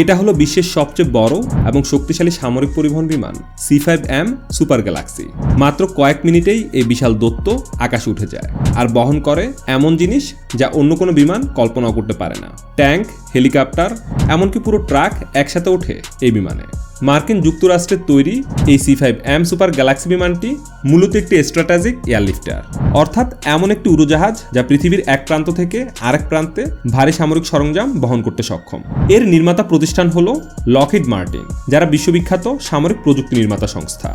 এটা হলো বিশ্বের সবচেয়ে বড় এবং শক্তিশালী সামরিক পরিবহন বিমান, C five M Super Galaxy. মাত্র কয়েক মিনিটেই এই বিশাল দত্ত আকাশে উঠে যায় আর বহন করে এমন জিনিস যা অন্য কোনো বিমান কল্পনাও করতে পারে না। ট্যাঙ্ক, হেলিকপ্টার, এমনকি পুরো ট্রাক একসাথে ওঠে এই বিমানে। মার্কিন যুক্তরাষ্ট্রের তৈরি এই C five M Super Galaxy বিমানটি মূলত একটি স্ট্র্যাটাজিক এয়ারলিফটার। অর্থাৎ এমন একটি উড়োজাহাজ যা পৃথিবীর এক প্রান্ত থেকে আরেক প্রান্তে ভারী সামরিক সরঞ্জাম বহন করতে সক্ষম। এর নির্মাতা প্রতিষ্ঠান হল লকহিড মার্টিন যারা বিশ্ববিখ্যাত সামরিক প্রযুক্তি নির্মাতা সংস্থা।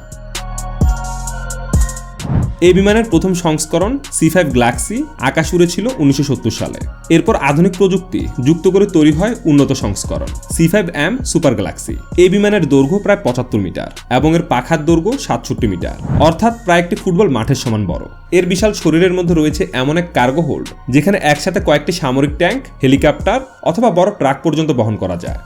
এই বিমানের প্রথম সংস্করণ সি ফাইভ গ্লাক্সি আকাশ উড়েছিল উনিশশো সালে। এরপর আধুনিক প্রযুক্তি যুক্ত করে তৈরি হয় উন্নত সংস্করণ, C five M Super Galaxy. এই বিমানের দৈর্ঘ্য প্রায় পঁচাত্তর মিটার এবং এর পাখার দৈর্ঘ্য সাতষট্টি মিটার। অর্থাৎ প্রায় একটি ফুটবল মাঠের সমান বড়। এর বিশাল শরীরের মধ্যে রয়েছে এমন এক কার্গো হোল্ড যেখানে একসাথে কয়েকটি সামরিক ট্যাঙ্ক, হেলিকপ্টার অথবা বড় ট্রাক পর্যন্ত বহন করা যায়।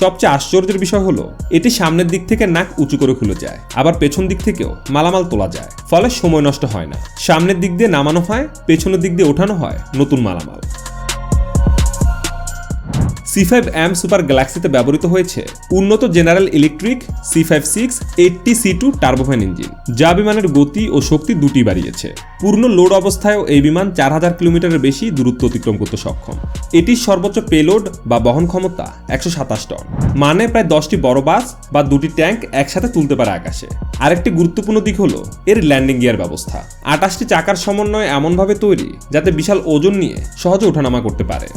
সবচেয়ে আশ্চর্যের বিষয় হলো, এটি সামনের দিক থেকে নাক উঁচু করে খুলে যায়, আবার পেছন দিক থেকেও মালামাল তোলা যায়, ফলে সময় নষ্ট হয় না। সামনের দিক দিয়ে নামানো হয়, পেছনের দিক দিয়ে ওঠানো হয় নতুন মালামাল। সি ফাইভ এম সুপার গ্যালাক্সিতে ব্যবহৃত হয়েছে। উন্নত General Electric C five six eighty C two turbofan engine যা বিমানের গতি ও শক্তি দুটি বাড়িয়েছে। পূর্ণ লোড অবস্থায়ও এই বিমান চার হাজার কিলোমিটারের বেশি দূরত্ব অতিক্রম করতে সক্ষম। এটির সর্বোচ্চ পেলোড বা বহন ক্ষমতা একশো সাতাশ টন। মানে প্রায় দশটি বড় বাস বা দুটি ট্যাঙ্ক একসাথে তুলতে পারে আকাশে। আরেকটি গুরুত্বপূর্ণ দিক হলো এর ল্যান্ডিং গিয়ার ব্যবস্থা। আটাশটি চাকার সমন্বয়ে এমনভাবে তৈরি যাতে বিশাল ওজন নিয়ে সহজে ওঠানামা করতে পারে।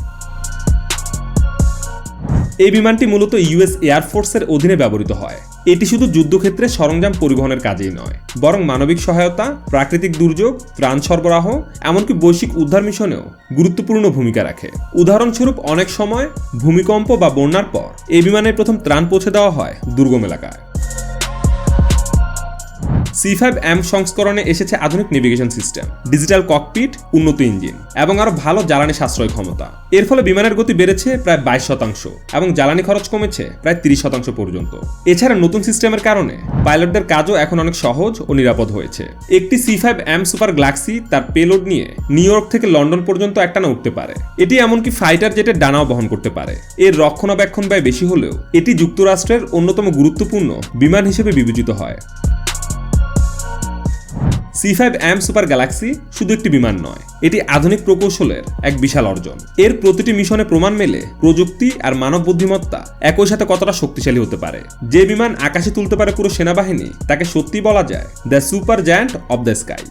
এই বিমানটি মূলত ইউএস এয়ারফোর্সের অধীনে ব্যবহৃত হয়। এটি শুধু যুদ্ধক্ষেত্রে সরঞ্জাম পরিবহনের কাজেই নয়, বরং মানবিক সহায়তা, প্রাকৃতিক দুর্যোগ, ত্রাণ সরবরাহ, এমনকি বৈশ্বিক উদ্ধার মিশনেও গুরুত্বপূর্ণ ভূমিকা রাখে। উদাহরণস্বরূপ, অনেক সময় ভূমিকম্প বা বন্যার পর এই বিমানের প্রথম ত্রাণ পৌঁছে দেওয়া হয় দুর্গম এলাকায়। সি ফাইভ এম সংস্করণে এসেছে আধুনিক নেভিগেশন সিস্টেম ডিজিটাল ককপিট উন্নত ইঞ্জিন এবং আরও ভালো জ্বালানি সাশ্রয় ক্ষমতা। এর ফলে বিমানের গতি বেড়েছে প্রায় বাইশ শতাংশ এবং জ্বালানি খরচ কমেছে প্রায় তিরিশ শতাংশ পর্যন্ত। এছাড়া নতুন সিস্টেমের কারণে পাইলটদের কাজও এখন অনেক সহজ ও নিরাপদ হয়েছে। একটি C five M Super Galaxy তার পেলোড নিয়ে নিউ ইয়র্ক থেকে লন্ডন পর্যন্ত একটানা উঠতে পারে। এটি এমনকি ফাইটার জেটের ডানাও বহন করতে পারে। এর রক্ষণাবেক্ষণ ব্যয় বেশি হলেও এটি যুক্তরাষ্ট্রের অন্যতম গুরুত্বপূর্ণ বিমান হিসেবে বিবেচিত হয়। C five M Super Galaxy শুধু একটি বিমান নয়, এটি আধুনিক প্রকৌশলের এক বিশাল অর্জন। এর প্রতিটি মিশনে প্রমাণ মেলে প্রযুক্তি আর মানব বুদ্ধিমত্তা একই সাথে কতটা শক্তিশালী হতে পারে। যে বিমান আকাশে তুলতে পারে পুরো সেনাবাহিনী, তাকে সত্যি বলা যায় the super giant of the sky